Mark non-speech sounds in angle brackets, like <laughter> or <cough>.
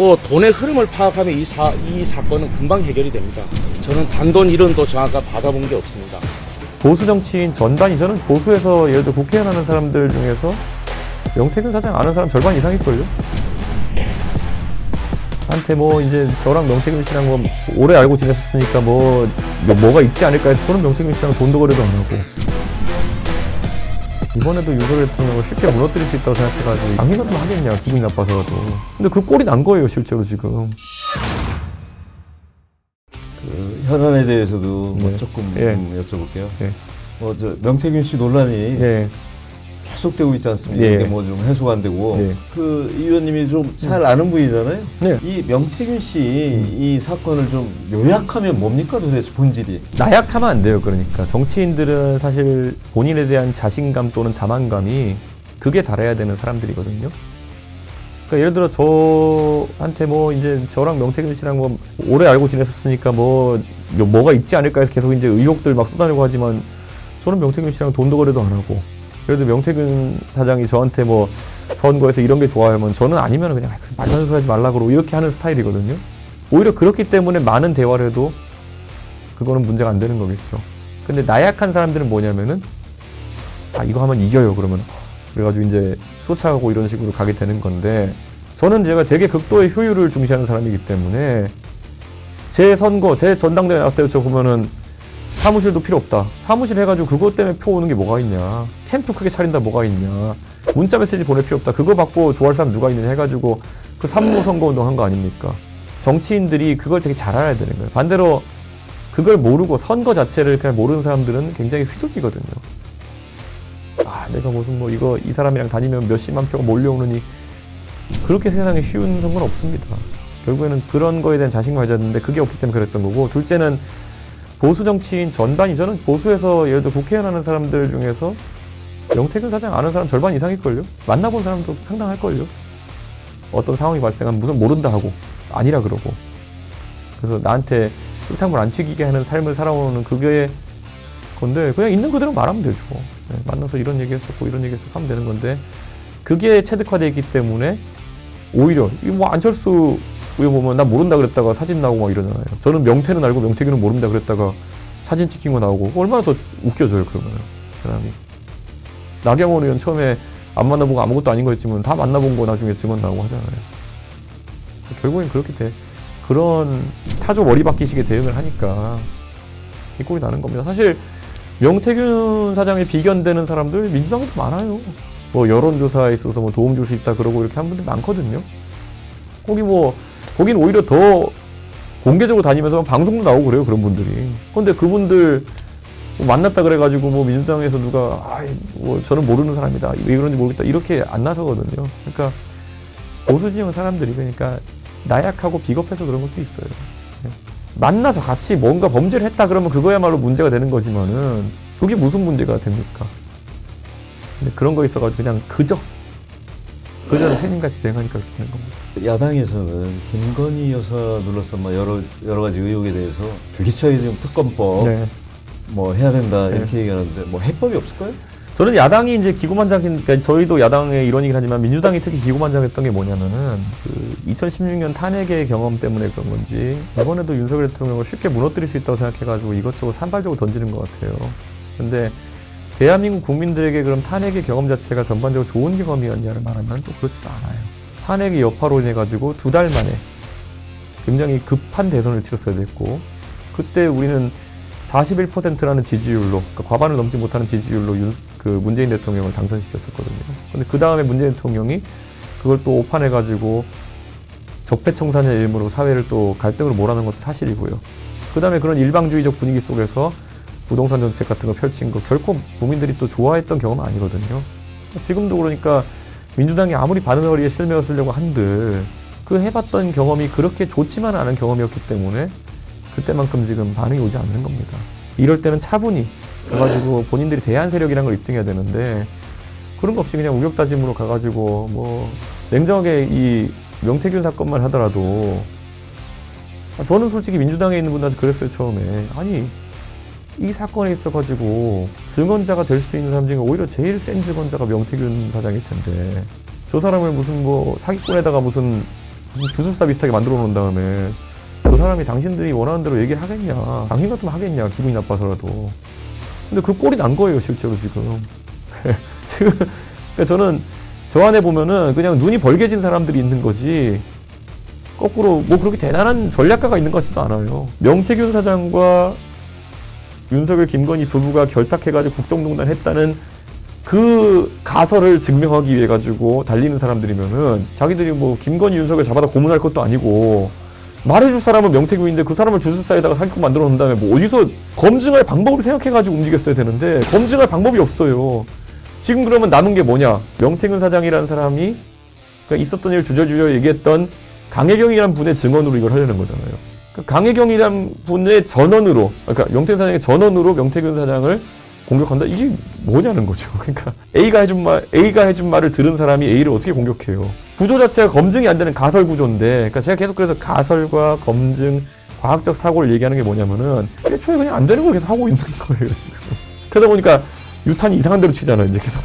뭐 돈의 흐름을 파악하면 이, 사, 이 사건은 금방 해결이 됩니다. 저는 단돈 1원도 정확히 받아본 게 없습니다. 보수 정치인 전반이 저는 보수에서 예를 들어 국회의원 하는 사람들 중에서 명태균 사장 아는 사람 절반 이상일걸요? 한테 뭐 이제 저랑 명태균 씨랑 뭐 오래 알고 지냈었으니까 뭐, 뭐 뭐가 있지 않을까 해서 저는 명태균 씨랑 돈도 거래도 안 하고 이번에도 윤석열 대통령을 쉽게 무너뜨릴 수 있다고 생각해가지고 당연히 하겠냐 기분이 나빠서라도 근데 그 꼴이 난 거예요 실제로 지금 그 현안에 대해서도 뭐 네. 조금 예. 음, 여쭤볼게요. 예. 뭐저 명태균 씨 논란이 예. 계속되고 있지 않습니까? 예. 이게 뭐 좀 해소가 안 되고 예. 그이 의원님이 좀 잘 아는 분이잖아요. 네. 이 명태균 씨 이 사건을 좀 요약하면 뭡니까 도대체 본질이? 나약하면 안 돼요. 그러니까 정치인들은 사실 본인에 대한 자신감 또는 자만감이 극에 달해야 되는 사람들이거든요. 그러니까 예를 들어 저한테 뭐 이제 저랑 명태균 씨랑 뭐 오래 알고 지냈었으니까 뭐 뭐가 있지 않을까 해서 계속 이제 의혹들 막 쏟아내고 하지만 저는 명태균 씨랑 돈도 거래도 안 하고 그래도 명태균 사장이 저한테 뭐 선거에서 이런 게 좋아하면 저는 아니면 그냥 말만 소리 하지 말라 그러고 이렇게 하는 스타일이거든요. 오히려 그렇기 때문에 많은 대화를 해도 그거는 문제가 안 되는 거겠죠. 근데 나약한 사람들은 뭐냐면은 아 이거 하면 이겨요 그러면 그래가지고 이제 쫓아가고 이런 식으로 가게 되는 건데 저는 제가 되게 극도의 효율을 중시하는 사람이기 때문에 제 선거 제 전당대회 나왔을 때저 보면은 사무실도 필요 없다. 사무실 해가지고 그것 때문에 표 오는 게 뭐가 있냐. 캠프 크게 차린다 뭐가 있냐. 문자 메시지 보낼 필요 없다. 그거 받고 좋아할 사람 누가 있느냐 해가지고 그 산모 선거 운동 한 거 아닙니까? 정치인들이 그걸 되게 잘 알아야 되는 거예요. 반대로 그걸 모르고 선거 자체를 그냥 모르는 사람들은 굉장히 휘둘리거든요. 아, 내가 무슨 뭐 이거 이 사람이랑 다니면 몇십만 표가 몰려오느니 그렇게 세상에 쉬운 선거는 없습니다. 결국에는 그런 거에 대한 자신감이 가졌는데 그게 없기 때문에 그랬던 거고 둘째는 보수 정치인 전반이 저는 보수에서 예를 들어 국회의원 하는 사람들 중에서 영태균 사장 아는 사람 절반 이상일걸요? 만나본 사람도 상당할걸요? 어떤 상황이 발생하면 무슨 모른다 하고 아니라 그러고 그래서 나한테 설탕물 안 튀기게 하는 삶을 살아오는 그게 건데 그냥 있는 그대로 말하면 되죠. 네, 만나서 이런 얘기 했었고 이런 얘기 했었고 하면 되는 건데 그게 체득화되어 있기 때문에 오히려 이뭐 안철수 의원 보면 나 모른다 그랬다가 사진 나오고 막 이러잖아요. 저는 명태는 알고 명태균은 모른다 그랬다가 사진 찍힌 거 나오고 얼마나 더 웃겨져요 그러면 사람이. 나경원 의원 처음에 안 만나보고 아무것도 아닌 거였지만 다 만나본 거 나중에 증언 나오고 하잖아요. 결국엔 그렇게 돼. 그런 타조 머리 박기식의 대응을 하니까 이 꼴이 나는 겁니다. 사실 명태균 사장에 비견되는 사람들 민주당에도 많아요. 뭐 여론조사에 있어서 뭐 도움 줄 수 있다 그러고 이렇게 한 분들 많거든요. 거기 뭐 거긴 오히려 더 공개적으로 다니면서 방송도 나오고 그래요 그런 분들이. 근데 그분들 뭐 만났다 그래가지고 뭐 민주당에서 누가 아뭐 저는 모르는 사람이다 왜 그런지 모르겠다 이렇게 안 나서거든요. 그러니까 보수 진영 사람들이 그러니까 나약하고 비겁해서 그런 것도 있어요. 네. 만나서 같이 뭔가 범죄를 했다 그러면 그거야말로 문제가 되는 거지만은 그게 무슨 문제가 됩니까? 근데 그런 거 있어가지고 그냥 그저 그저 팬님같이 대응하니까 그렇게 되는 겁니다. 야당에서는 김건희 여사 눌러서 뭐 여러 여러 가지 의혹에 대해서 불기차게 좀 특검법 네. 뭐 해야 된다 네. 이렇게 얘기하는데 뭐 해법이 없을까요? 저는 야당이 이제 기고만장인 그러니까 저희도 야당의 일원이긴 하지만 민주당이 특히 기고만장했던 게 뭐냐면은 그 2016년 탄핵의 경험 때문에 그런 건지 이번에도 윤석열 대통령을 쉽게 무너뜨릴 수 있다고 생각해가지고 이것저것 산발적으로 던지는 것 같아요. 근데 대한민국 국민들에게 그럼 탄핵의 경험 자체가 전반적으로 좋은 경험이었냐를 말하면 또 그렇지도 않아요. 탄핵의 여파로 인해 가지고 두 달 만에 굉장히 급한 대선을 치렀어야 됐고 그때 우리는 41%라는 지지율로 그러니까 과반을 넘지 못하는 지지율로 윤, 그 문재인 대통령을 당선시켰었거든요. 근데 그 다음에 문재인 대통령이 그걸 또 오판해 가지고 적폐청산의 일무로 사회를 또 갈등으로 몰아넣은 것도 사실이고요. 그 다음에 그런 일방주의적 분위기 속에서 부동산 정책 같은 거 펼친 거 결코 국민들이 또 좋아했던 경험은 아니거든요. 지금도 그러니까 민주당이 아무리 바른머리에 실매어 쓰려고 한들 그 해봤던 경험이 그렇게 좋지만은 않은 경험이었기 때문에 그때만큼 지금 반응이 오지 않는 겁니다. 이럴 때는 차분히 가가지고 본인들이 대한 세력이라는 걸 입증해야 되는데 그런 거 없이 그냥 우격다짐으로 가가지고 뭐 냉정하게 이 명태균 사건만 하더라도 아, 저는 솔직히 민주당에 있는 분들한테 그랬어요 처음에 아니 이 사건에 있어가지고 증언자가 될 수 있는 사람 중에 오히려 제일 센 증언자가 명태균 사장일 텐데. 저 사람을 무슨 뭐 사기꾼에다가 무슨 무슨 주술사 비슷하게 만들어 놓은 다음에 그 사람이 당신들이 원하는 대로 얘기를 하겠냐. 당신 같으면 하겠냐 기분이 나빠서라도. 근데 그 꼴이 난 거예요 실제로 지금. <laughs> 지금 그러니까 저는 저 안에 보면은 그냥 눈이 벌게진 사람들이 있는 거지 거꾸로 뭐 그렇게 대단한 전략가가 있는 것 같지도 않아요. 명태균 사장과 윤석열 김건희 부부가 결탁해가지고 국정농단 했다는 그 가설을 증명하기 위해 가지고 달리는 사람들이면은 자기들이 뭐 김건희 윤석열 잡아다 고문할 것도 아니고 말해줄 사람은 명태균인데 그 사람을 주술사에다가 사기꾼 만들어 놓은 다음에 뭐 어디서 검증할 방법을 생각해가지고 움직였어야 되는데 검증할 방법이 없어요. 지금 그러면 남은 게 뭐냐? 명태균 사장이라는 사람이 그 있었던 일 주저주저 얘기했던 강혜경이라는 분의 증언으로 이걸 하려는 거잖아요. 그 강혜경이라는 분의 전원으로, 그러니까 명태균 사장의 전원으로 명태균 사장을 공격한다? 이게 뭐냐는 거죠. <laughs> 그러니까 A가 해준 말, A가 해준 말을 들은 사람이 A를 어떻게 공격해요? 구조 자체가 검증이 안 되는 가설 구조인데, 그러니까 제가 계속 그래서 가설과 검증, 과학적 사고를 얘기하는 게 뭐냐면은 애초에 그냥 안 되는 걸 계속 하고 있는 거예요 지금. 그러다 보니까 유탄이 이상한 대로 치잖아요 이제 계속.